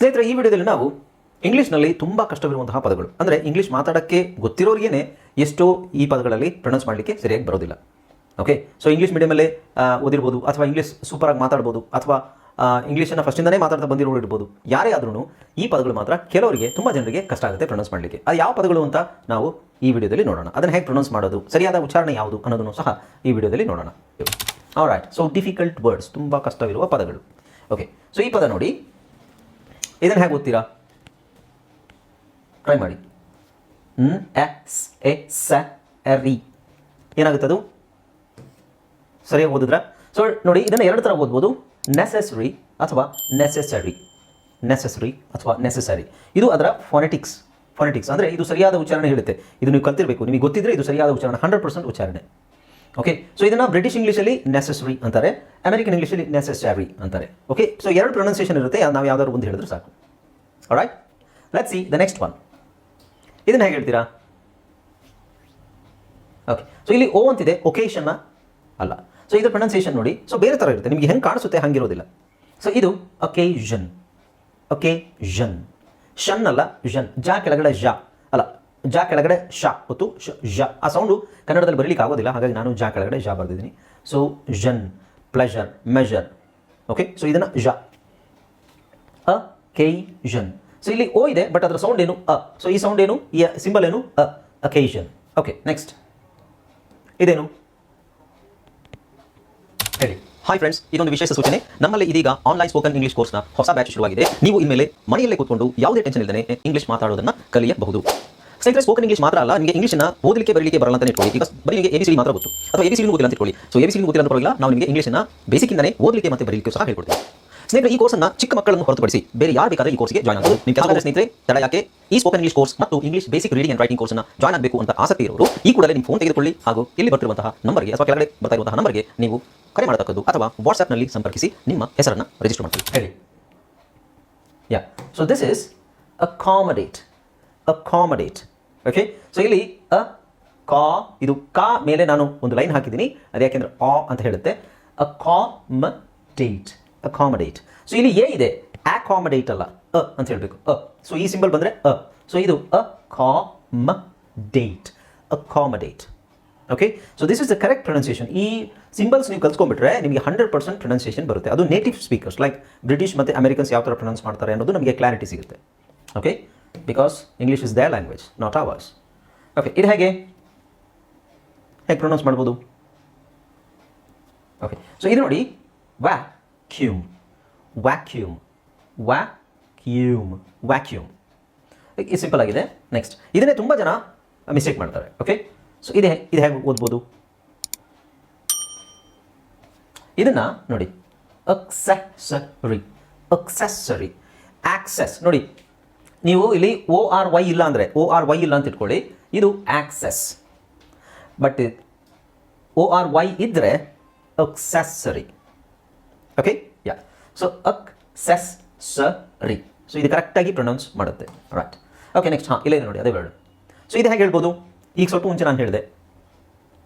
ಸ್ನೇಹಿತರೆ, ಈ ವಿಡಿಯೋದಲ್ಲಿ ನಾವು ಇಂಗ್ಲೀಷ್ನಲ್ಲಿ ತುಂಬ ಕಷ್ಟವಿರುವಂತಹ ಪದಗಳು. ಅಂದರೆ ಇಂಗ್ಲೀಷ್ ಮಾತಾಡೋಕ್ಕೆ ಗೊತ್ತಿರೋರಿಗೇನೆ ಎಷ್ಟೋ ಈ ಪದಗಳಲ್ಲಿ ಪ್ರೊನೌನ್ಸ್ ಮಾಡಲಿಕ್ಕೆ ಸರಿಯಾಗಿ ಬರೋದಿಲ್ಲ. ಓಕೆ ಸೊ ಇಂಗ್ಲೀಷ್ ಮೀಡಿಯಮಲ್ಲೇ ಓದಿರ್ಬೋದು, ಅಥವಾ ಇಂಗ್ಲೀಷ್ ಸೂಪರಾಗಿ ಮಾತಾಡ್ಬೋದು, ಅಥವಾ ಇಂಗ್ಲೀಷನ್ನು ಫಸ್ಟಿಂದನೇ ಮಾತಾಡ್ತಾ ಬಂದಿರೋರು ಇರ್ಬೋದು, ಯಾರೇ ಆದ್ರೂ ಈ ಪದಗಳು ಮಾತ್ರ ಕೆಲವರಿಗೆ, ತುಂಬ ಜನರಿಗೆ ಕಷ್ಟ ಆಗುತ್ತೆ ಪ್ರೊನೌನ್ಸ್ ಮಾಡಲಿಕ್ಕೆ. ಅದು ಯಾವ ಪದಗಳು ಅಂತ ನಾವು ಈ ವಿಡಿಯೋದಲ್ಲಿ ನೋಡೋಣ. ಅದನ್ನು ಹೇಗೆ ಪ್ರೊನೌನ್ಸ್ ಮಾಡೋದು, ಸರಿಯಾದ ಉಚ್ಚಾರಣೆ ಯಾವುದು ಅನ್ನೋದನ್ನು ಸಹ ಈ ವಿಡಿಯೋದಲ್ಲಿ ನೋಡೋಣ. ರೈಟ್ ಸೊ ಡಿಫಿಕಲ್ಟ್ ವರ್ಡ್ಸ್ ತುಂಬ ಕಷ್ಟವಿರುವ ಪದಗಳು. ಓಕೆ ಸೊ ಈ ಪದ ನೋಡಿ. ಇದನ್ನು ಹೇಗೆ ಓದ್ತೀರಾ? ಟ್ರೈ ಮಾಡಿ. ಹ್ಮ್? ಎಸ್ ಎ ಸ ರಿ ಅದು ಸರಿಯಾಗಿ ಓದಿದ್ರ? ಸೊ ನೋಡಿ, ಇದನ್ನು ಎರಡು ಥರ ಓದ್ಬೋದು. ನೆಸೆಸರಿ ಅಥವಾ ನೆಸೆಸರಿ ನೆಸೆಸರಿ ಅಥವಾ ನೆಸೆಸರಿ ಇದು ಅದರ ಫೋನೆಟಿಕ್ಸ್ ಫೊನೆಟಿಕ್ಸ್ ಅಂದರೆ ಇದು ಸರಿಯಾದ ಉಚ್ಚಾರಣೆ ಹೇಳುತ್ತೆ. ಇದು ನೀವು ಕಲ್ತಿರಬೇಕು. ನಿಮಗೆ ಗೊತ್ತಿದ್ರೆ ಇದು ಸರಿಯಾದ ಉಚ್ಚಾರಣೆ. ಹಂಡ್ರೆಡ್ ಪರ್ಸೆಂಟ್ ಉಚ್ಚಾರಣೆ. ಓಕೆ ಸೊ ಇದನ್ನು ಬ್ರಿಟಿಷ್ ಇಂಗ್ಲೀಷಲ್ಲಿ ನೆಸೆಸರಿ ಅಂತಾರೆ ಅಮೆರಿಕನ್ ಇಂಗ್ಲೀಷಲ್ಲಿ ನೆಸೆಸರಿ ಅಂತಾರೆ. ಓಕೆ ಸೊ ಎರಡು ಪ್ರೊನೌನ್ಸಿಯೇಷನ್ ಇರುತ್ತೆ ನಾವು ಯಾವ್ದಾದ್ರು ಒಂದು ಹೇಳಿದ್ರೆ ಸಾಕು. Right let see the next one ಇದನ್ನ ಹೇಗೆ ಹೇಳ್ತೀರಾ? ಓಕೆ ಸೊ ಇಲ್ಲಿ ಓ ಅಂತಿದೆ ಒಕೇಶನ್ನ ಅಲ್ಲ. ಸೊ ಇದರ ಪ್ರೊನೌನ್ಸಿಯೇಷನ್ ನೋಡಿ ಸೊ ಬೇರೆ ಥರ ಇರುತ್ತೆ, ನಿಮಗೆ ಹೆಂಗೆ ಕಾಣಿಸುತ್ತೆ ಹಂಗಿರೋದಿಲ್ಲ. ಸೊ ಇದು ಅಕೇಜನ್ ಅಕೇಜನ್ ಶನ್ ಅಲ್ಲ ಜನ್ ಜಾ ಕೆಳಗಡೆ ಜ ಜಾ ಕೆಳಗಡೆ ಶ ಹೊತ್ತು ಶ ಆ ಸೌಂಡು ಕನ್ನಡದಲ್ಲಿ ಬರೀಲಿಕ್ಕೆ ಆಗೋದಿಲ್ಲ, ಹಾಗಾಗಿ ನಾನು ಜಾ ಕೆಳಗಡೆ ಜಾ ಬರೆದಿದ್ದೀನಿ. ಸೊ ಜನ್ ಪ್ಲೆಷರ್ ಮೆಜರ್ ಓಕೆ ಸೊ ಇದನ್ನು ಜ ಅ ಜನ್ ಸೊ ಇಲ್ಲಿ ಓ ಇದೆ ಬಟ್ ಅದರ ಸೌಂಡ್ ಏನು ಅ? ಸೊ ಈ ಸೌಂಡ್ ಏನು? ಈ ಸಿಂಬಲ್ ಏನು? ಅ ಅಕೇಶನ್ ಓಕೆ ನೆಕ್ಸ್ಟ್ ಇದೇನು? ಹೇಳಿ. ಹಾಯ್ ಫ್ರೆಂಡ್ಸ್ ಇದೊಂದು ವಿಶೇಷ ಸೂಚನೆ. ನಮ್ಮಲ್ಲಿ ಇದೀಗ ಆನ್ಲೈನ್ ಸ್ಪೋಕನ್ ಇಂಗ್ಲಿಷ್ ಕೋರ್ಸ್ನ ಹೊಸ ಬ್ಯಾಚ್ ಶುರುವಾಗಿದೆ. ನೀವು ಇನ್ಮೇಲೆ ಮನೆಯಲ್ಲೇ ಕೂತ್ಕೊಂಡು ಯಾವುದೇ ಟೆನ್ಷನ್ ಇಲ್ಲದೆ ಇಂಗ್ಲಿಷ್ ಮಾತಾಡೋದನ್ನ ಕಲಿಯಬಹುದು. ಸ್ನೇಹಿತರೆ ಸ್ಪೋಕನ್ ಇಂಗ್ಲೀಷ್ ಮಾತ್ರ ಅಲ್ಲ ನಿಮಗೆ ಇಂಗ್ಲೀಷ್ನ ಓದಲಿಕ್ಕೆ ಬರಲಿಕ್ಕೆ ಬರಲ್ಲ ಅಂತ ಇಟ್ಕೊಳ್ಳಿ. ಈಗ ಬರೀ ನಿಮಗೆ ಎಬಿಸಿಡಿ ಮಾತ್ರ ಗೊತ್ತು. ಅಥವಾ ಎಬಿಸಿಡಿ ಗೊತ್ತಿಲ್ಲ ಅಂತ ಇಟ್ಕೊಳ್ಳಿ. ಸೊ ಎಬಿಸಿಡಿ ಗೊತ್ತಿಲ್ಲ ಅಂತ ಪರವಾಗಿಲ್ಲ ನಾವು ನಿಮಗೆ ಇಂಗ್ಲಿಷ್ನ ಬೇಸಿಕ್ಕಿಂದನೇ ಓದಲಿಕ್ಕೆ ಮತ್ತೆ ಬರಲಿಕ್ಕೆ ಸಹ ಹೇಳ್ಕೊಡ್ತೀವಿ. ಸ್ನೇಹಿತರೆ ಈ ಕೋರ್ಸ್ನ ಚಿಕ್ಕ ಮಕ್ಕಳನ್ನು ಹೊರತುಪಡಿಸಿ ಬೇರೆ ಯಾರು ಬೇಕಾದ್ರೆ ಈ ಕೋರ್ಸ್ಗೆ ಜಾಯ್ನ್ ಆಗಬಹುದು ನಿಮ್ಮ ಕೆಲಸ ಸ್ನೇಹಿತರೆ ತಡ ಯಾಕೆ? ಈ ಸ್ಪೋಕನ್ ಇಂಗ್ಲಿಷ್ ಕೋರ್ಸ್ ಮತ್ತು English basic reading and writing ಕೋರ್ಸ್ನ ಜಾಯ್ನ್ ಆಗಬೇಕು ಅಂತ ಆಸಕ್ತಿ ಇರೋರು ಈ ಕೂಡಲೇ ನಿಮ್ಮ ಫೋನ್ ತೆಗೆದುಕೊಳ್ಳಿ ಹಾಗೂ ಇಲ್ಲಿ ಬರ್ತಿರುವಂತಹ ನಂಬರ್ಗೆ ಅಥವಾ ಕೆಳಗಡೆ ಬರ್ತಾ ಇರುವಂತಹ ನಂಬರ್ಗೆ ನೀವು ಕರೆ ಮಾಡತಕ್ಕದ್ದು ಅಥವಾ ವಾಟ್ಸ್ಆ್ಯಪ್ನಲ್ಲಿ ಸಂಪರ್ಕಿಸಿ ನಿಮ್ಮ ಹೆಸರನ್ನು ರಿಜಿಸ್ಟರ್ ಮಾಡ್ತೀವಿ ಹೇಳಿ yeah so this is accommodate accommodate okay so ಇಲ್ಲಿ ಅ ಕಾ ಇದು ಕಾ ಮೇಲೆ ನಾನು ಒಂದು ಲೈನ್ ಹಾಕಿದ್ದೀನಿ. ಅದು ಯಾಕೆಂದ್ರೆ ಆ ಅಂತ ಹೇಳುತ್ತೆ. ಅ ಕಾಮ ಅಕಾಮಡೇಟ್. ಅಕಾಮಡೇಟ್. ಸೊ ಇಲ್ಲಿ ಎ ಇದೆ. ಅಕಾಮಡೇಟ್ ಅಲ್ಲ. ಅ ಅಂತ ಹೇಳಬೇಕು. ಅ. ಸೊ ಈ ಸಿಂಬಲ್ ಬಂದರೆ ಅ. ಸೊ ಇದು accommodate accommodate. Okay so this is the correct pronunciation ಈ ಸಿಂಬಲ್ಸ್ ನೀವು ಕಲ್ತ್ಕೊಂಡ್ಬಿಟ್ರೆ ನಿಮಗೆ ಹಂಡ್ರೆಡ್ ಪರ್ಸೆಂಟ್ ಪ್ರೊನೌನ್ಸಿಯೇಷನ್ ಬರುತ್ತೆ. ಅದು ನೇಟಿವ್ ಸ್ಪೀಕರ್ಸ್ ಲೈಕ್ ಬ್ರಿಟಿಷ್ ಮತ್ತು ಅಮೆರಿಕನ್ಸ್ ಯಾವ ಥರ ಪ್ರೊನೌನ್ಸ್ ಮಾಡ್ತಾರೆ ಅನ್ನೋದು ನಮಗೆ ಕ್ಲಾರಿಟಿ ಸಿಗುತ್ತೆ. Okay because English is their language not ours okay ಇದು ಹೇಗೆ? ಹೇಗೆ ಪ್ರೊನೌನ್ಸ್ ಮಾಡ್ಬೋದು? ಓಕೆ ಸೊ ಇದು ನೋಡಿ ವ್ಯಾಕ್ಯೂಮ್ ವ್ಯಾಕ್ಯೂಮ್ ವ್ಯಾಕ್ಯೂಮ್ ವ್ಯಾಕ್ಯೂಮ್ ಇದು ಸಿಂಪಲ್ ಆಗಿದೆ. ನೆಕ್ಸ್ಟ್ ಇದನ್ನೇ ತುಂಬ ಜನ ಮಿಸ್ಟೇಕ್ ಮಾಡ್ತಾರೆ. ಓಕೆ ಸೊ ಇದೆ ಇದು ಹೇಗೆ ಓದ್ಬೋದು? ಇದನ್ನ ನೋಡಿ ಅಕ್ಸೆಸರಿ ಅಕ್ಸೆಸರಿ ಆಕ್ಸೆಸ್ ನೋಡಿ ನೀವು ಇಲ್ಲಿ ಓ ಆರ್ ವೈ ಇಲ್ಲ ಅಂದರೆ ಓ ಆರ್ ವೈ ಇಲ್ಲ ಅಂತ ಇಟ್ಕೊಳ್ಳಿ. ಇದು access but O R Y ಇದ್ದರೆ accessory okay yeah so access ಸರಿ ಸೊ ಇದು ಕರೆಕ್ಟಾಗಿ ಪ್ರೊನೌನ್ಸ್ ಮಾಡುತ್ತೆ. ರೈಟ್ ಓಕೆ ನೆಕ್ಸ್ಟ್ ಹಾಂ, ಇಲ್ಲೇ ನೋಡಿ, ಅದೇ ಬೇಡ ಸೊ ಇದು ಹೇಗೆ ಹೇಳ್ಬೋದು? ಈಗ ಸ್ವಲ್ಪ ಮುಂಚೆ ನಾನು ಹೇಳಿದೆ.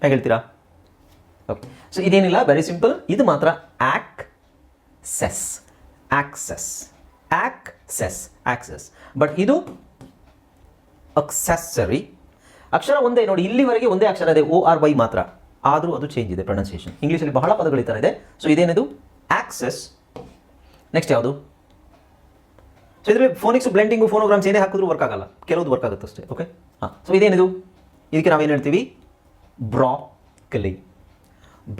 ಹೇಗೆ ಹೇಳ್ತೀರಾ? ಓಕೆ ಸೊ ಇದೇನಿಲ್ಲ ವೆರಿ ಸಿಂಪಲ್ ಇದು ಮಾತ್ರ access access access access but ಇದು ಅಕ್ಸೆಸರಿ ಅಕ್ಷರ ಒಂದೇ ನೋಡಿ, ಇಲ್ಲಿವರೆಗೆ ಒಂದೇ ಅಕ್ಷರ ಇದೆ ಓ ಆರ್ ವೈ ಮಾತ್ರ. ಆದರೂ ಅದು ಚೇಂಜ್ ಇದೆ ಪ್ರೊನೌನ್ಸಿಯೇಷನ್ ಇಂಗ್ಲೀಷಲ್ಲಿ ಬಹಳ ಪದಗಳು ಈ ಥರ ಇದೆ. ಸೊ ಇದೇನಿದು? ಆಕ್ಸೆಸ್ ನೆಕ್ಸ್ಟ್ ಯಾವುದು? ಸೊ ಇದರಲ್ಲಿ ಫೋನಿಕ್ಸ್ ಬ್ಲೆಂಡಿಂಗು ಫೋನೋಗ್ರಾಮ್ಸ್ ಏನೇ ಹಾಕಿದ್ರು ವರ್ಕ್ ಆಗಲ್ಲ. ಕೆಲವೊಂದು ವರ್ಕ್ ಆಗುತ್ತೆ ಅಷ್ಟೇ ಓಕೆ ಹಾಂ ಸೊ ಇದೇನಿದು? ಇದಕ್ಕೆ ನಾವೇನು ಹೇಳ್ತೀವಿ? ಬ್ರಾಕಲಿ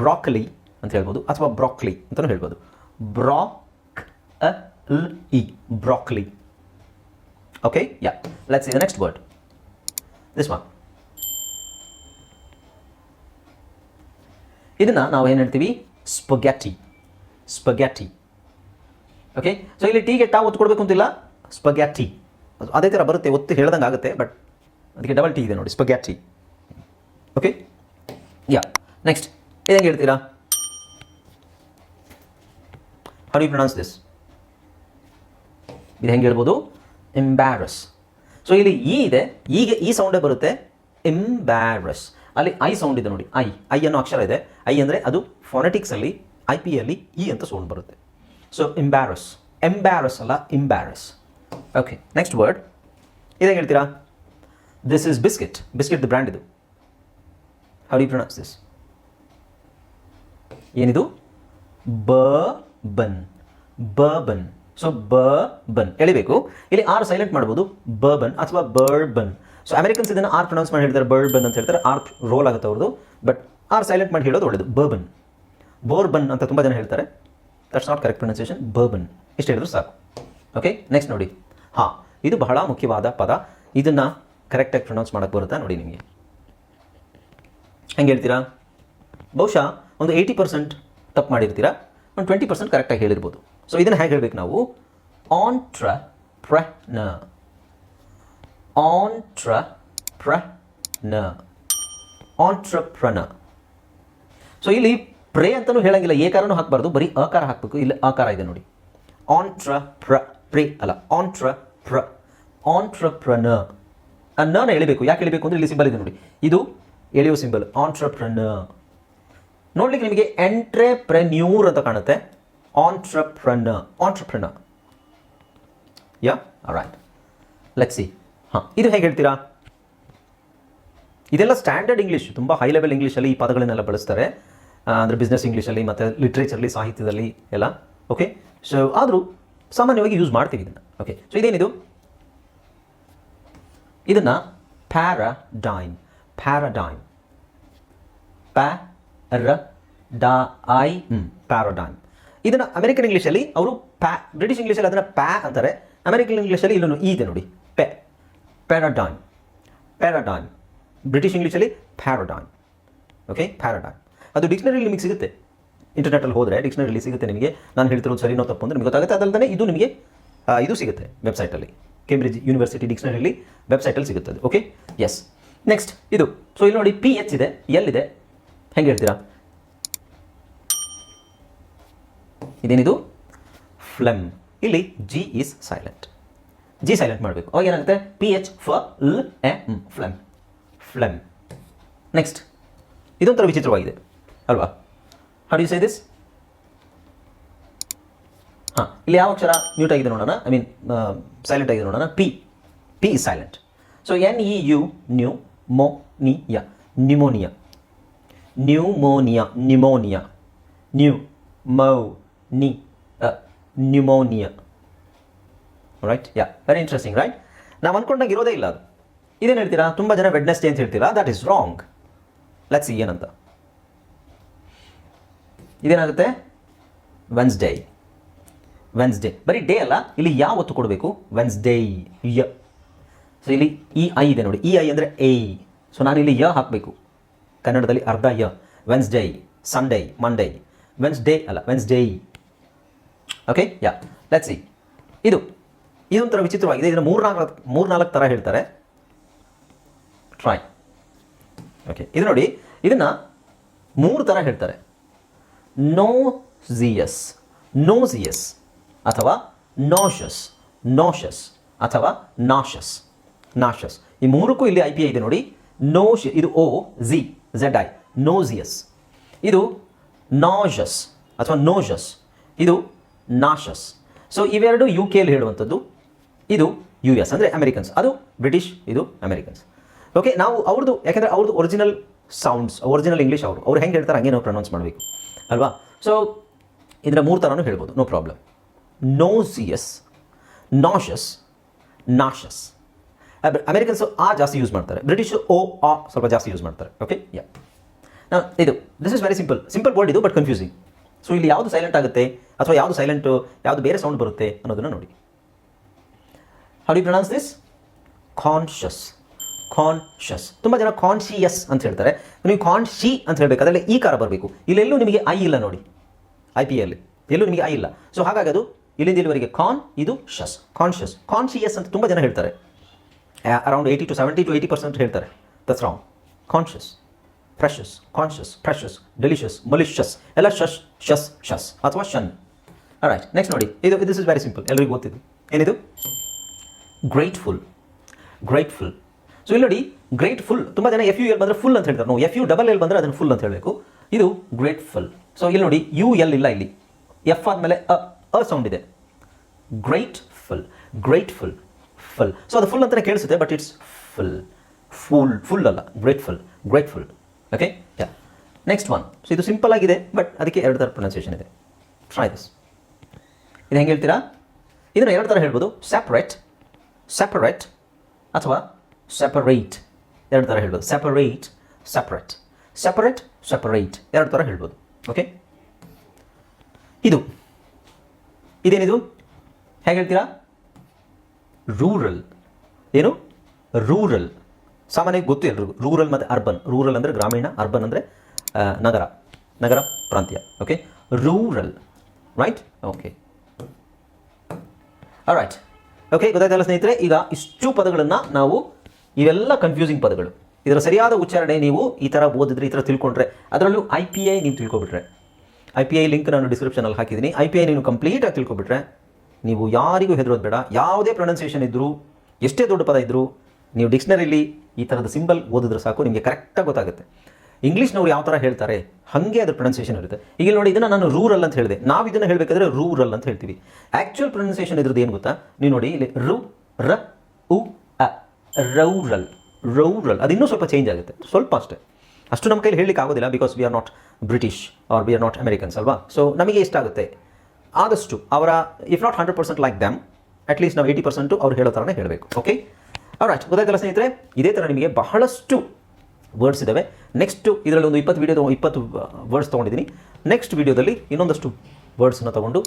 ಬ್ರಾಕಲಿ ಅಂತ ಹೇಳ್ಬೋದು, ಅಥವಾ ಬ್ರಾಕ್ಲಿ ಅಂತಲೂ ಹೇಳ್ಬೋದು. Broccoli Okay, okay yeah let's the next word this one. ಇದನ್ನ ನಾವು ಏನು ಹೇಳ್ತೀವಿ? ಸ್ಪಗ್ಯಾಟಿ ಸ್ಪಗ್ಯಾಟಿ ಓಕೆ ಸೊ ಇಲ್ಲಿ ಟೀಗೆ ಟಾ ಒತ್ತು ಕೊಡಬೇಕು ಅಂತಿಲ್ಲ. ಸ್ಪಗ್ಯಾಟಿ ಅದು ಅದೇ ಥರ ಬರುತ್ತೆ ಒತ್ತು ಹೇಳ್ದಂಗೆ ಆಗುತ್ತೆ ಬಟ್ ಅದಕ್ಕೆ ಡಬಲ್ ಟಿ ಇದೆ ನೋಡಿ ಸ್ಪಗ್ಯಾಟಿ ಓಕೆ ಯಾ ನೆಕ್ಸ್ಟ್ ಇದು ಹೇಳ್ತೀರಾ? ಹೌ ಯು ಪ್ರೊನೌನ್ಸ್ ದಿಸ್ ಇದು ಹೆಂಗೆ ಹೇಳ್ಬೋದು? ಎಂಬ್ಯಾರಸ್ ಸೊ ಇಲ್ಲಿ ಇ ಇದೆ. ಈಗ ಈ ಸೌಂಡೇ ಬರುತ್ತೆ. ಎಂಬ್ಯಾರಸ್ ಅಲ್ಲಿ ಐ ಸೌಂಡ್ ಇದೆ ನೋಡಿ. ಐ ಐ ಅನ್ನೋ ಅಕ್ಷರ ಇದೆ. ಐ ಅಂದರೆ ಅದು ಫೋನೆಟಿಕ್ಸಲ್ಲಿ ಐ ಪಿ ಅಲ್ಲಿ ಇ ಅಂತ ಸೌಂಡ್ ಬರುತ್ತೆ. ಸೊ ಎಂಬ್ಯಾರಸ್ ಎಂಬ್ಯಾರಸ್ ಅಲ್ಲ ಇಂಬ್ಯಾರಸ್ ಓಕೆ ನೆಕ್ಸ್ಟ್ ವರ್ಡ್ ಇದೇನು ಹೇಳ್ತೀರಾ? This is biscuit biscuit the brand ಇದು. ಹೌ ಡಿ ಪ್ರೊನೌನ್ಸ್ ದಿಸ್ ಏನಿದು? ಬ ಬನ್ ಬ ಬನ್ ಸೊ ಬ ಬನ್ ಎಳಿಬೇಕು. ಇಲ್ಲಿ ಆರ್ ಸೈಲೆಂಟ್ ಮಾಡ್ಬೋದು. ಬ ಬನ್ ಅಥವಾ ಬರ್ಡ್ ಬನ್ ಸೊ ಅಮೆರಿಕನ್ಸ್ ಇದನ್ನು ಆರ್ ಪ್ರೊನೌನ್ಸ್ ಮಾಡಿ ಹೇಳ್ತಾರೆ ಬರ್ಡ್ ಬನ್ ಅಂತ ಹೇಳ್ತಾರೆ. ಆರ್ ರೋಲ್ ಆಗುತ್ತೆ ಅವ್ರದ್ದು ಬಟ್ ಆರ್ ಸೈಲೆಂಟ್ ಮಾಡಿ ಹೇಳೋದು ಒಳ್ಳೇದು. ಬರ್ಬನ್ ಬೋರ್ಬನ್ ಅಂತ ತುಂಬ ಜನ ಹೇಳ್ತಾರೆ. That's not correct pronunciation bourbon ಇಷ್ಟು ಹೇಳಿದ್ರು ಸಾಕು. ಓಕೆ ನೆಕ್ಸ್ಟ್ ನೋಡಿ. ಹಾಂ, ಇದು ಬಹಳ ಮುಖ್ಯವಾದ ಪದ. ಇದನ್ನು ಕರೆಕ್ಟಾಗಿ ಪ್ರೊನೌನ್ಸ್ ಮಾಡೋಕ್ಕೆ ಬರುತ್ತಾ ನೋಡಿ ನಿಮಗೆ. ಹೆಂಗೆ ಹೇಳ್ತೀರಾ? ಬಹುಶಃ ಒಂದು ಏಯ್ಟಿ ಪರ್ಸೆಂಟ್ ತಪ್ಪು ಮಾಡಿರ್ತೀರಾ? ಒಂದು ಟ್ವೆಂಟಿ ಪರ್ಸೆಂಟ್ ಕರೆಕ್ಟಾಗಿ ಹೇಳಿರ್ಬೋದು. ಸೊ ಇದನ್ನು ಹೇಗೆ ಹೇಳ್ಬೇಕು ನಾವು? ಆನ್ ಟ್ರ ಪ್ರ ನ ಆಂಟ್ರ ಪ್ರ ನ ಆಂಟ್ರಪ್ರನ ಸೊ ಇಲ್ಲಿ ಪ್ರೇ ಅಂತಲೂ ಹೇಳಂಗಿಲ್ಲ. ಏಕಾರನೂ ಹಾಕಬಾರ್ದು. ಬರೀ ಅಕಾರ ಹಾಕಬೇಕು. ಇಲ್ಲಿ ಆಕಾರ ಇದೆ ನೋಡಿ. ಆಂಟ್ರ ಪ್ರ ಪ್ರೇ ಅಲ್ಲ. ಆಂಟ್ರ ಪ್ರ ಆಂಟ್ರಪ್ರನ ಪ್ರ ನ ಎಳಿಬೇಕು. ಯಾಕೆ ಎಳಿಬೇಕು ಅಂದ್ರೆ ಇಲ್ಲಿ ಸಿಂಬಲ್ ಇದೆ ನೋಡಿ. ಇದು ಎಳೆಯೋ ಸಿಂಬಲ್ ಆಂಟ್ರಪ್ರನ ನೋಡ್ಲಿಕ್ಕೆ ನಿಮಗೆ ಎಂಟ್ರೆಪ್ರೆನ್ಯೂರ್ ಅಂತ ಕಾಣುತ್ತೆ. Entrepreneur entrepreneur yeah right let see ಹಾಂ ಇದು ಹೇಗೆ ಹೇಳ್ತೀರಾ? ಇದೆಲ್ಲ ಸ್ಟ್ಯಾಂಡರ್ಡ್ ಇಂಗ್ಲೀಷ್ ತುಂಬ ಹೈ ಲೆವೆಲ್ ಇಂಗ್ಲೀಷಲ್ಲಿ ಈ ಪದಗಳನ್ನೆಲ್ಲ ಬಳಸ್ತಾರೆ. ಅಂದರೆ ಬಿಸ್ನೆಸ್ ಇಂಗ್ಲೀಷಲ್ಲಿ ಮತ್ತು ಲಿಟ್ರೇಚರ್ಲಿ ಸಾಹಿತ್ಯದಲ್ಲಿ ಎಲ್ಲ. ಓಕೆ ಸೊ ಆದರೂ ಸಾಮಾನ್ಯವಾಗಿ ಯೂಸ್ ಮಾಡ್ತೀವಿ ಇದನ್ನು. ಓಕೆ ಸೊ ಇದೇನಿದು? ಇದನ್ನು paradigm paradigm paradigm paradigm ಇದನ್ನು ಅಮೆರಿಕನ್ ಇಂಗ್ಲೀಷಲ್ಲಿ ಅವರು ಪ್ಯಾ ಬ್ರಿಟಿಷ್ ಇಂಗ್ಲೀಷಲ್ಲಿ ಅದನ್ನು ಪ್ಯಾ ಅಂತಾರೆ. ಅಮೆರಿಕನ್ ಇಂಗ್ಲೀಷಲ್ಲಿ ಇಲ್ಲೊಂದು ಈ ಇದೆ ನೋಡಿ. ಪೆ ಪ್ಯಾರಾಡಾನ್ ಪ್ಯಾರಾಡಾನ್ ಬ್ರಿಟಿಷ್ ಇಂಗ್ಲೀಷಲ್ಲಿ ಪ್ಯಾರಾಡಾನ್ ಓಕೆ ಪ್ಯಾರಾಡಾನ್ ಅದು ಡಿಕ್ಷನರಿಲಿ ನಿಮಗೆ ಸಿಗುತ್ತೆ. ಇಂಟರ್ನೆಟಲ್ಲಿ ಹೋದರೆ ಡಿಕ್ಷನರಿಲಿ ಸಿಗುತ್ತೆ ನಿಮಗೆ. ನಾನು ಹೇಳ್ತಿರೋದು ಸರಿನೋ ತಪ್ಪು ಅಂದರೆ ನಿಮಗೆ ಗೊತ್ತಾಗುತ್ತೆ. ಅದಲ್ಲದೆ ಇದು ನಿಮಗೆ ಇದು ಸಿಗುತ್ತೆ ವೆಬ್ಸೈಟಲ್ಲಿ ಕೇಂಬ್ರಿಡ್ಜ್ ಯೂನಿವರ್ಸಿಟಿ ಡಿಕ್ಷನರಿಲಿ ವೆಬ್ಸೈಟಲ್ಲಿ ಸಿಗುತ್ತದೆ ಓಕೆ ಎಸ್ ನೆಕ್ಸ್ಟ್ ಇದು. ಸೊ ಇಲ್ಲಿ ನೋಡಿ ಪಿ ಎಚ್ ಇದೆ ಎಲ್ಲಿದೆ ಹೆಂಗೆ ಹೇಳ್ತೀರಾ? ಇದೇನಿದು? ಫ್ಲೆಮ್ ಇಲ್ಲಿ G is silent G silent ಮಾಡಬೇಕು. ಅವಾಗ ಏನಾಗುತ್ತೆ? ಪಿ ಎಚ್ ಫ ಲ್ ಎ ಫ್ಲೆಮ್ ಫ್ಲೆಮ್ ನೆಕ್ಸ್ಟ್ ಇದೊಂಥರ ವಿಚಿತ್ರವಾಗಿದೆ. ಅಲ್ವಾ? ಹೌ ಯು ಸೇ ದಿಸ್ ಹಾಂ, ಇಲ್ಲಿ ಯಾವ ಅಕ್ಷರ ಮ್ಯೂಟ್ ಆಗಿದೆ ನೋಡೋಣ? ಐ ಮೀನ್ ಸೈಲೆಂಟ್ ಆಗಿದೆ ನೋಡೋಣ. P P is silent so N E U pneumonia pneumonia pneumonia pneumonia pneumonia pneumonia right yeah very interesting right ನಾವು ಅಂದ್ಕೊಂಡಾಗ ಇರೋದೇ ಇಲ್ಲ ಅದು. ಇದೇನು ಹೇಳ್ತೀರಾ? ತುಂಬ ಜನ ವೆಡ್ನೆಸ್ಡೇ ಅಂತ ಹೇಳ್ತೀರಾ? ದಟ್ ಈಸ್ ರಾಂಗ್ ಲೆಟ್ಸ್ ಏನಂತ. ಇದೇನಾಗುತ್ತೆ? ವೆನ್ಸ್ಡೇ ವೆನ್ಸ್ಡೇ ಬರೀ ಡೇ ಅಲ್ಲ, ಇಲ್ಲಿ ಯಾವ ಒತ್ತು ಕೊಡಬೇಕು? ವೆನ್ಸ್ಡೇ ಯ. ಸೊ ಇಲ್ಲಿ ಇ ಐ ಇದೆ ನೋಡಿ. ಇ ಐ ಅಂದರೆ ಎ ಸೊ ನಾನು ಇಲ್ಲಿ ಯ ಹಾಕಬೇಕು. ಕನ್ನಡದಲ್ಲಿ ಅರ್ಧ ಯ. ವೆನ್ಸ್ಡೇ ಸಂಡೇ ಮಂಡೇ ವೆನ್ಸ್ಡೇ ಅಲ್ಲ Wednesday okay yeah let's see ಇದು, ಇದೊಂಥರ ವಿಚಿತ್ರವಾಗಿದೆ. ಇದನ್ನು ಮೂರ್ನಾಲ್ಕು ಮೂರ್ನಾಲ್ಕು ಥರ ಹೇಳ್ತಾರೆ. ಟ್ರೈ ಓಕೆ ಇದು ನೋಡಿ, ಇದನ್ನು ಮೂರು ಥರ ಹೇಳ್ತಾರೆ. ನೋ ನೋಸಿಯಸ್ ನೋಸಿಯಸ್ ಅಥವಾ ನೋಷಸ್ ನೋಷಸ್ ಅಥವಾ ನಾಶಸ್ ನಾಶಸ್ ಈ ಮೂರಕ್ಕೂ ಇಲ್ಲಿ ಐ ಪಿ ಐ ಇದೆ ನೋಡಿ. ನೋಶ್ ಇದು O Z Z I noxious ಇದು ನಾಷಸ್ ಅಥವಾ ನೋಷಸ್ ಇದು ನಾಶಸ್ ಸೊ ಇವೆರಡು ಯು ಕೆಯಲ್ಲಿ ಹೇಳುವಂಥದ್ದು. ಇದು ಯು ಎಸ್ ಅಂದರೆ ಅಮೆರಿಕನ್ಸ್ ಅದು ಬ್ರಿಟಿಷ್ ಇದು ಅಮೆರಿಕನ್ಸ್ ಓಕೆ ನಾವು ಅವ್ರದ್ದು ಯಾಕೆಂದರೆ ಅವ್ರದ್ದು ಒರಿಜಿನಲ್ ಸೌಂಡ್ಸ್ ಒರಿಜಿನಲ್ ಇಂಗ್ಲೀಷ್ ಅವರು. ಅವ್ರು ಹೆಂಗೆ ಹೇಳ್ತಾರೆ ಹಂಗೆ ನಾವು ಪ್ರೊನೌನ್ಸ್ ಮಾಡಬೇಕು. ಅಲ್ವಾ? ಸೊ ಇದರ ಮೂರು ಥರನೂ ಹೇಳ್ಬೋದು. No problem nauseous nauseous nauseous Americans ಆ ಜಾಸ್ತಿ ಯೂಸ್ ಮಾಡ್ತಾರೆ. ಬ್ರಿಟಿಷ್ ಓ ಆ ಸ್ವಲ್ಪ ಜಾಸ್ತಿ ಯೂಸ್ ಮಾಡ್ತಾರೆ. ಓಕೆ ಯಾ ಇದು this is very simple simple word ಇದು ಬಟ್ ಕನ್ಫ್ಯೂಸಿಂಗ್ ಸೊ ಇಲ್ಲಿ ಯಾವುದು ಸೈಲೆಂಟ್ ಆಗುತ್ತೆ? ಅಥವಾ ಯಾವುದು ಸೈಲೆಂಟು ಯಾವುದು ಬೇರೆ ಸೌಂಡ್ ಬರುತ್ತೆ ಅನ್ನೋದನ್ನು ನೋಡಿ. How do pronounce this conscious conscious ತುಂಬ ಜನ ಕಾನ್ಶಿಯಸ್ ಅಂತ ಹೇಳ್ತಾರೆ. ನೀವು ಕಾನ್ಶಿ ಅಂತ ಹೇಳಬೇಕು. ಅದರಲ್ಲಿ ಈ ಕಾರ ಬರಬೇಕು. ಇಲ್ಲೆಲ್ಲೂ ನಿಮಗೆ ಐ ಇಲ್ಲ ನೋಡಿ. ಐ ಪಿ ಎಲ್ಲಿ ಎಲ್ಲೂ ನಿಮಗೆ ಐ ಇಲ್ಲ. ಸೊ ಹಾಗಾಗಿ ಅದು ಇಲ್ಲಿಂದ ಇಲ್ಲಿವರೆಗೆ ಕಾನ್ ಇದು ಶಸ್ ಕಾನ್ಷಿಯಸ್ ಕಾನ್ಶಿಯಸ್ ಅಂತ ತುಂಬ ಜನ ಹೇಳ್ತಾರೆ. Around eighty to seventy to eighty percent ಹೇಳ್ತಾರೆ. That's wrong conscious precious conscious precious delicious malicious ಎಲ್ಲ ಶಸ್ ಶಸ್ ಶಸ್ ಅಥವಾ ಶನ್ ರೈಟ್ ನೆಕ್ಸ್ಟ್ ನೋಡಿ. ಇದು ದಿಸ್ ಇಸ್ ವೆರಿ ಸಿಂಪಲ್ ಎಲ್ರಿಗೂ ಗೊತ್ತಿದೆ. ಏನಿದು? ಗ್ರೇಟ್ಫುಲ್ ಗ್ರೇಟ್ಫುಲ್ ಸೊ ಇಲ್ಲಿ ನೋಡಿ ಗ್ರೇಟ್ಫುಲ್ ತುಂಬ ಜನ ಎಫ್ ಯು ಎಲ್ ಬಂದರೆ ಫುಲ್ ಅಂತ ಹೇಳ್ತಾರೆ. ನಾವು ಎಫ್ ಯು ಡಬಲ್ ಎಲ್ ಬಂದರೆ ಅದನ್ನು ಫುಲ್ ಅಂತ ಹೇಳಬೇಕು. ಇದು ಗ್ರೇಟ್ಫುಲ್ ಸೊ ಇಲ್ಲಿ ನೋಡಿ ಯು ಎಲ್ ಇಲ್ಲ ಇಲ್ಲಿ. ಎಫ್ ಆದಮೇಲೆ ಅ ಅ ಸೌಂಡ್ ಇದೆ. ಗ್ರೇಟ್ಫುಲ್ ಗ್ರೇಟ್ಫುಲ್ ಫುಲ್ ಸೊ ಅದು ಫುಲ್ ಅಂತಲೇ ಕೇಳಿಸುತ್ತೆ but it's full full full ಅಲ್ಲ. Grateful grateful okay yeah next one so ಇದು ಸಿಂಪಲ್ ಆಗಿದೆ ಬಟ್ ಅದಕ್ಕೆ ಎರಡು ಥರ ಪ್ರೊನೌನ್ಸಿಯೇಷನ್ ಇದೆ. ಟ್ರೈ ದಿಸ್ ಇದು ಹೆಂಗೆ ಹೇಳ್ತೀರಾ? ಇದನ್ನು ಎರಡು ಥರ ಹೇಳ್ಬೋದು. ಸೆಪರೇಟ್ ಸೆಪರೇಟ್ ಅಥವಾ ಸೆಪರೇಟ್ ಎರಡು ಥರ ಹೇಳ್ಬೋದು. ಸೆಪರೇಟ್ ಸೆಪರೇಟ್ ಸೆಪರೇಟ್ ಸೆಪರೇಟ್ ಎರಡು ಥರ ಹೇಳ್ಬೋದು. ಓಕೆ ಇದು. ಇದೇನಿದು? ಹೇಗೆ ಹೇಳ್ತೀರಾ? ರೂರಲ್ ಏನು? ರೂರಲ್ ಸಾಮಾನ್ಯವಾಗಿ ಗೊತ್ತು ಎಲ್ರಿಗೂ. ರೂರಲ್ ಮತ್ತು ಅರ್ಬನ್ ರೂರಲ್ ಅಂದರೆ ಗ್ರಾಮೀಣ ಅರ್ಬನ್ ಅಂದರೆ ನಗರ. ನಗರ, ಪ್ರಾಂತ್ಯ. Okay rural right okay right okay ಗೊತ್ತಾಯ್ತಲ್ಲ ಸ್ನೇಹಿತರೆ? ಈಗ ಇಷ್ಟು ಪದಗಳನ್ನು ನಾವು, ಇವೆಲ್ಲ ಕನ್ಫ್ಯೂಸಿಂಗ್ ಪದಗಳು. ಇದರ ಸರಿಯಾದ ಉಚ್ಚಾರಣೆ ನೀವು ಈ ಥರ ಓದಿದ್ರೆ, ಈ ಥರ ತಿಳ್ಕೊಂಡ್ರೆ, ಅದರಲ್ಲೂ ಐ ಪಿ ಐ ನೀವು ತಿಳ್ಕೊಬಿಟ್ರೆ. ಐ ಪಿ ಐ ಲಿಂಕ್ ನಾನು ಡಿಸ್ಕ್ರಿಪ್ಷನಲ್ಲಿ ಹಾಕಿದ್ದೀನಿ. ಐ ಪಿ ಐ ನೀವು ಕಂಪ್ಲೀಟಾಗಿ ತಿಳ್ಕೊಬಿಟ್ರೆ, ನೀವು ಯಾರಿಗೂ ಹೆದರೋದು ಬೇಡ. ಯಾವುದೇ ಪ್ರೊನೌನ್ಸಿಯೇಷನ್ ಇದ್ದರೂ ಎಷ್ಟೇ ದೊಡ್ಡ ಪದ ಇದ್ದರೂ ನೀವು ಡಿಕ್ಷನರಿಲಿ ಈ ಥರದ ಸಿಂಬಲ್ ಓದಿದ್ರೆ ಸಾಕು, ನಿಮಗೆ ಕರೆಕ್ಟಾಗಿ ಗೊತ್ತಾಗುತ್ತೆ. ಇಂಗ್ಲೀಷ್ನವ್ರು ಯಾವ ಥರ ಹೇಳ್ತಾರೆ, ಹಾಗೆ ಅದ್ರ ಪ್ರೊನೌನ್ಸಿಯೇಷನ್ ಇರುತ್ತೆ. ಈಗ ನೋಡಿ, ಇದನ್ನು ನಾನು ರೂರಲ್ ಅಂತ ಹೇಳಿದೆ. ನಾವು ಇದನ್ನು ಹೇಳಬೇಕಾದ್ರೆ ರೂರಲ್ ಅಂತ ಹೇಳ್ತೀವಿ. ಆ್ಯಕ್ಚುಯಲ್ ಪ್ರೊನೌನ್ಸಿಯೇಷನ್ ಇದ್ರದ್ದು ಏನು ಗೊತ್ತಾ? ನೀವು ನೋಡಿ, ಇಲ್ಲಿ ರು, ರ, ಉ, ಅ ರೌರಲ್ ರೌರಲ್ ಅದು ಇನ್ನೂ ಸ್ವಲ್ಪ ಚೇಂಜ್ ಆಗುತ್ತೆ. ಸ್ವಲ್ಪ ಅಷ್ಟೇ. ಅಷ್ಟು ನಮ್ಮ ಕೈಲಿ ಹೇಳಲಿಕ್ಕೆ ಆಗೋದಿಲ್ಲ because we are not British are we are not Americans ಅಲ್ವಾ? ಸೊ ನಮಗೆ ಎಷ್ಟಾಗುತ್ತೆ ಆದಷ್ಟು ಅವರ if not hundred percent like damn at least ನಾವು ಏಯ್ಟಿ ಪರ್ಸೆಂಟು ಅವ್ರು ಹೇಳೋ ಥರನೇ ಹೇಳಬೇಕು ಓಕೆ ರೈಟ್ ಗೊತ್ತಾಯ್ತಲ್ಲ ಸ್ನೇಹಿತರೆ, ಇದೇ ಥರ ನಿಮಗೆ ಬಹಳಷ್ಟು ವರ್ಡ್ಸ್ ಇದ್ದಾವೆ ನೆಕ್ಸ್ಟು ಇದರಲ್ಲಿ ಒಂದು ಇಪ್ಪತ್ತು ವೀಡಿಯೋ ಇಪ್ಪತ್ತು ವರ್ಡ್ಸ್ ತೊಗೊಂಡಿದ್ದೀನಿ. ನೆಕ್ಸ್ಟ್ ವೀಡಿಯೋದಲ್ಲಿ ಇನ್ನೊಂದಷ್ಟು ವರ್ಡ್ಸನ್ನು ತೊಗೊಂಡು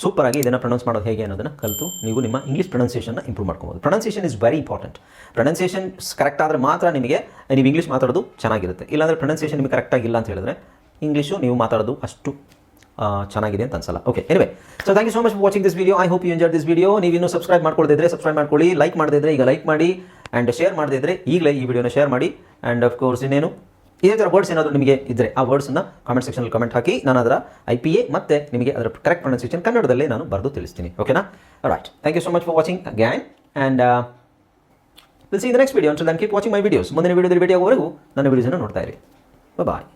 ಸೂಪರಾಗಿ ಇದನ್ನು ಪ್ರೊನೌನ್ಸ್ ಮಾಡೋದು ಹೇಗೆ ಅನ್ನೋದನ್ನು ಕಲಿತು ನೀವು ನಿಮ್ಮ ಇಂಗ್ಲೀಷ್ ಪ್ರೊನೌನ್ಸಿಯೇಷನ್ನ ಇಂಪ್ರೂವ್ ಮಾಡ್ಕೊಬೋದು. Pronunciation is very important pronunciation correct ಆದರೆ ಮಾತ್ರ ನಿಮಗೆ, ನೀವು ಇಂಗ್ಲೀಷ್ ಮಾತಾಡೋದು ಚೆನ್ನಾಗಿರುತ್ತೆ. ಇಲ್ಲಾಂದರೆ ಪ್ರೊನೌನ್ಸಿಯೇಷನ್ ನಿಮಗೆ ಕರೆಕ್ಟಾಗಿಲ್ಲ ಅಂತ ಹೇಳಿದ್ರೆ ಇಂಗ್ಲೀಷು ನೀವು ಮಾತಾಡೋದು ಅಷ್ಟು ಚೆನ್ನಾಗಿದೆ ಅಂತ ಅನ್ಸಲ್ಲ. Okay anyway so thank you so much for watching this video I hope you enjoy this video ನೀವು ಇನ್ನೂ ಸಬ್ಸ್ಕ್ರೈಬ್ ಮಾಡ್ಕೊಳ್ಳದಿದ್ರೆ ಸಬ್ಸ್ಕ್ರೈಬ್ ಮಾಡ್ಕೊಳ್ಳಿ. ಲೈಕ್ ಮಾಡಿದ್ರೆ ಈಗ ಲೈಕ್ ಮಾಡಿ ಆ್ಯಂಡ್ ಶೇರ್ ಮಾಡದಿದ್ರೆ ಈಗಲೇ ಈ ವಿಡಿಯೋನ ಶೇರ್ ಮಾಡಿ. ಆ್ಯಂಡ್ ಆಫ್ ಕೋರ್ಸ್ ಇನ್ನೇನು ಇದೇ ಥರ ವರ್ಡ್ಸ್ ಏನಾದರೂ ನಿಮಗೆ ಇದ್ದರೆ ಆ ವರ್ಡ್ಸನ್ನು ಕಾಮೆಂಟ್ ಸೆಕ್ಷನಲ್ಲಿ ಕಮೆಂಟ್ ಹಾಕಿ. ನಾನು ಅದರ ಐ ಪಿ ಎ ಮತ್ತು ನಿಮಗೆ ಅದರ ಕರೆಕ್ಟ್ ಪ್ರೊನೌನ್ಸಿಯೇಷನ್ ಕನ್ನಡದಲ್ಲೇ ನಾನು ಬರೆದು ತಿಳಿಸ್ತೀನಿ. ಓಕೆನಾ right thank you so much for watching again and will see the next video until ನಾನು ಕೀಪ್ ವಾಚಿಂಗ್ ಮೈ ವಿಡಿಯೋಸ್ ಮುಂದಿನ ವಿಡಿಯೋದಲ್ಲಿ ಭೇಟಿಯಾಗುವವರೆಗೂ ನನ್ನ ವಿಡಿಯೋಸನ್ನು ನೋಡ್ತಾ ಇರಿ. ಬಾಯ್